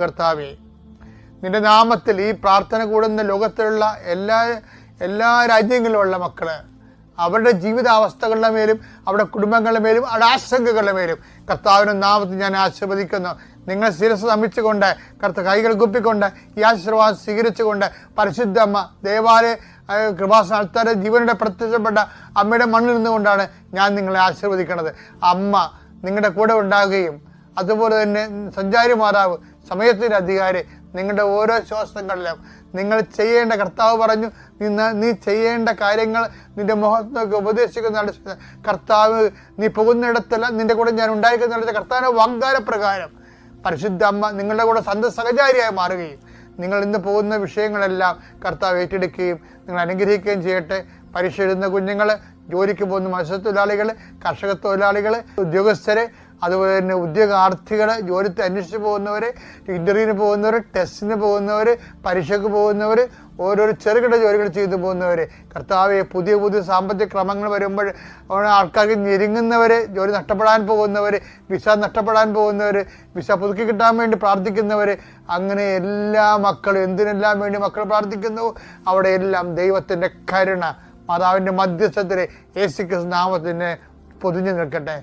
കർത്താവേ നിന്റെ നാമത്തിൽ ഈ പ്രാർത്ഥന കൂടുന്ന ലോകത്തിലുള്ള എല്ലാ എല്ലാ രാജ്യങ്ങളിലുള്ള മക്കൾ അവരുടെ ജീവിതാവസ്ഥകളുടെ മേലും അവരുടെ കുടുംബങ്ങളുടെ മേലും അവരുടെ ആശങ്കകളുടെ മേലും കർത്താവിന്റെ നാമത്തിൽ ഞാൻ ആശീർവദിക്കുന്നു. നിങ്ങൾ ശിരസ് നമിച്ചുകൊണ്ട് കർത്ത കൈകൾ കുപ്പിക്കൊണ്ട് ഈ ആശീർവാദം സ്വീകരിച്ചുകൊണ്ട് പരിശുദ്ധ അമ്മ ദേവാലയ കൃപാസ്ഥാനത്താരെ ജീവനുടെ പ്രത്യക്ഷപ്പെട്ട അമ്മയുടെ മണ്ണിൽ നിന്നുകൊണ്ടാണ് ഞാൻ നിങ്ങളെ ആശീർവദിക്കുന്നത് അമ്മ നിങ്ങളുടെ കൂടെ ഉണ്ടാകുകയും അതുപോലെ തന്നെ സഞ്ചാരി മാതാവ് സമയത്തിന്റെ അധികാരി നിങ്ങളുടെ ഓരോ ശ്വാസങ്ങളിലും നിങ്ങൾ ചെയ്യേണ്ട കർത്താവ് പറഞ്ഞു നിന്ന് നീ ചെയ്യേണ്ട കാര്യങ്ങൾ നിന്റെ മുഖത്തൊക്കെ ഉപദേശിക്കുന്ന കർത്താവ് നീ പോകുന്നിടത്തെല്ലാം നിന്റെ കൂടെ ഞാൻ ഉണ്ടായിരിക്കുന്ന കർത്താവിന്റെ വാഗ്ദാനപ്രകാരം. പരിശുദ്ധ അമ്മ നിങ്ങളുടെ കൂടെ സന്ത സഹചാരിയായി മാറുകയും നിങ്ങൾ ഇന്ന് പോകുന്ന വിഷയങ്ങളെല്ലാം കർത്താവ് ഏറ്റെടുക്കുകയും നിങ്ങൾ അനുഗ്രഹിക്കുകയും ചെയ്യട്ടെ. പരീക്ഷ എഴുതുന്ന കുഞ്ഞുങ്ങൾ ജോലിക്ക് പോകുന്ന മത്സ്യത്തൊഴിലാളികൾ കർഷക തൊഴിലാളികൾ ഉദ്യോഗസ്ഥരെ അതുപോലെ തന്നെ ഉദ്യോഗാർത്ഥികൾ ജോലി അന്വേഷിച്ച് പോകുന്നവർ ഇന്റർവ്യൂവിന് പോകുന്നവർ ടെസ്റ്റിന് പോകുന്നവർ പരീക്ഷയ്ക്ക് പോകുന്നവർ ഓരോരോ ചെറുകിട ജോലികൾ ചെയ്തു പോകുന്നവർ കർത്താവ് പുതിയ പുതിയ സാമ്പത്തിക ക്രമങ്ങൾ വരുമ്പോൾ ആൾക്കാർക്ക് ഞെരുങ്ങുന്നവർ ജോലി നഷ്ടപ്പെടാൻ പോകുന്നവർ വിസ നഷ്ടപ്പെടാൻ പോകുന്നവർ വിസ പുതുക്കി കിട്ടാൻ വേണ്ടി പ്രാർത്ഥിക്കുന്നവർ അങ്ങനെ എല്ലാ മക്കളും എന്തിനെല്ലാം വേണ്ടി മക്കൾ പ്രാർത്ഥിക്കുന്നു? അവിടെ എല്ലാം ദൈവത്തിന്റെ കരുണ. മാതാവിന്റെ മധ്യസ്ഥത്തിൽ യേശുക്രിസ്തു നാമത്തിന് പൊതിഞ്ഞു നിൽക്കട്ടെ.